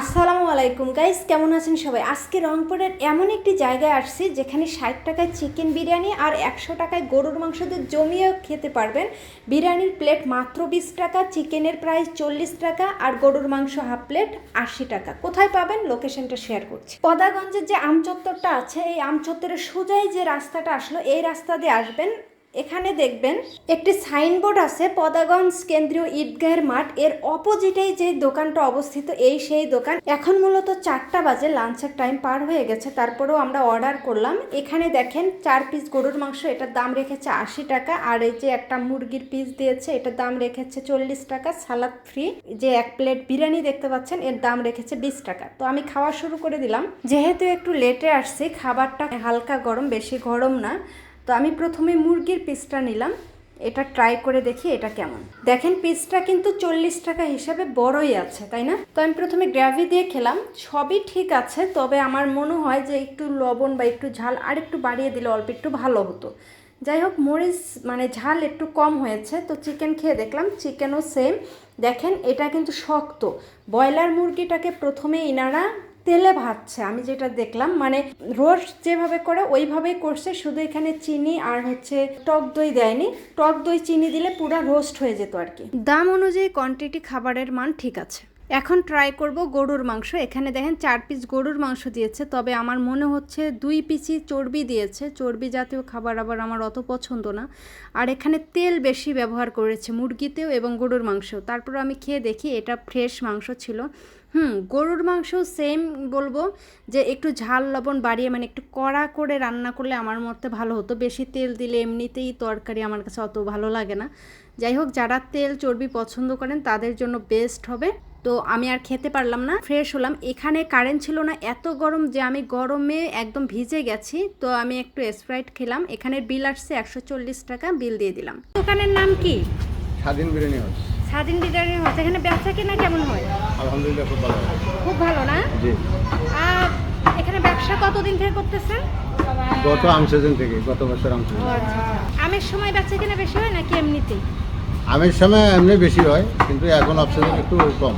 আসসালামু আলাইকুম। গাইস কেমন আছেন সবাই? আজকে রংপুরের এমন একটি জায়গায় আসছি যেখানে ষাট টাকায় চিকেন বিরিয়ানি আর একশো টাকায় গরুর মাংস দিয়ে জমিয়েও খেতে পারবেন। বিরিয়ানির প্লেট মাত্র বিশ টাকা চিকেনের প্রাইস চল্লিশ টাকা আর গরুর মাংস হাফ প্লেট আশি টাকা। কোথায় পাবেন? লোকেশনটা শেয়ার করছি। পদাগঞ্জের যে আমচত্বরটা আছে, এই আমচত্বরের সোজাই যে রাস্তাটা আসলো, এই রাস্তা দিয়ে আসবেন এখানে দেখবেন, একটি সাইনবোর্ড আছে, পদাগঞ্জ কেন্দ্রীয় ঈদগাহের মাঠ। এর অপোজিটেই যে দোকানটা অবস্থিত, এই সেই দোকান। এখন মূলত চারটা বাজে, লাঞ্চের টাইম পার হয়ে গেছে, তারপরেও আমরা অর্ডার করলাম। এখানে দেখেন, চার পিস গরুর মাংস, এটার দাম রেখেছে আশি টাকা। আর এই যে একটা মুরগির পিস দিয়েছে, এটার দাম রেখেছে চল্লিশ টাকা সালাদ ফ্রি যে এক প্লেট বিরিয়ানি দেখতে পাচ্ছেন, এর দাম রেখেছে বিশ টাকা। তো আমি খাওয়া শুরু করে দিলাম। যেহেতু একটু লেটে আসছি, খাবারটা হালকা গরম, বেশি গরম না। তো আমি প্রথমে মুরগির পিসটা নিলাম। এটা ট্রাই করে দেখি এটা কেমন। দেখেন পিসটা কিন্তু চল্লিশ টাকা হিসাবে বড়ই আছে, তাই না? তো আমি প্রথমে গ্র্যাভি দিয়ে খেলাম। সবই ঠিক আছে, তবে আমার মনে হয় যে একটু লবণ বা একটু ঝাল আর একটু বাড়িয়ে দিলে অল্প একটু ভালো হতো। যাই হোক, মরিচ মানে ঝাল একটু কম হয়েছে, তো চিকেন খেয়ে দেখলাম চিকেনও সেম দেখেন এটা কিন্তু শক্ত। ব্রয়লার মুরগিটাকে প্রথমে ইনারা তেলে ভাজছে, আমি যেটা দেখলাম মানে রোস্ট যেভাবে করে ওইভাবেই করছে, শুধু এখানে চিনি আর হচ্ছে টক দই দেয়নি। টক দই, চিনি দিলে পুরো রোস্ট হয়ে যেত আর কি। দাম অনুযায়ী কোয়ান্টিটি খাবারের মান ঠিক আছে। এখন ট্রাই করব গরুর মাংস। এখানে দেখেন চার পিস গরুর মাংস দিয়েছে, তবে আমার মনে হচ্ছে দুই পিসই চর্বি দিয়েছে। চর্বি জাতীয় খাবার আবার আমার অত পছন্দ না। আর এখানে তেল বেশি ব্যবহার করেছে মুরগিতেও এবং গরুর মাংসেও। তারপর আমি খেয়ে দেখি এটা ফ্রেশ মাংস ছিল। হুম, গরুর মাংস সেম বলব যে একটু ঝাল লবণ বাড়িয়ে মানে একটু কড়া করে রান্না করলে আমার মতে ভালো হতো। বেশি তেল দিলে এমনিতেই তরকারি আমার কাছে অত ভালো লাগে না। যাই হোক, যারা তেল চর্বি পছন্দ করেন তাদের জন্য বেস্ট হবে। তো আমি আর খেতে পারলাম না ফ্রেশ হলাম। এখানে কারেন্ট ছিল না এত গরম যে আমি গরমে একদম ভিজে গেছি। তো আমি একটু স্প্রাইট খেলাম এখানে বিল আসছে একশো চল্লিশ টাকা বিল দিয়ে দিলাম। দোকানের নাম কি? স্বাধীন বিরিয়ানি হাউস। স্বাধীন বিরিয়ানি হচ্ছে এখানে ব্যবসা কিনা কেমন হয়? আলহামদুলিল্লাহ খুব ভালো খুব ভালো না? জি। আর এখানে ব্যবসা কতদিন থেকে করতেছেন গত আম সিজন থেকে গত বছর আম সিজন আচ্ছা। আমের সময় ব্যবসা কিনা বেশি হয় নাকি এমনিতেই? আমের সময় এমনি বেশি হয় কিন্তু এখন অফ একটু কম।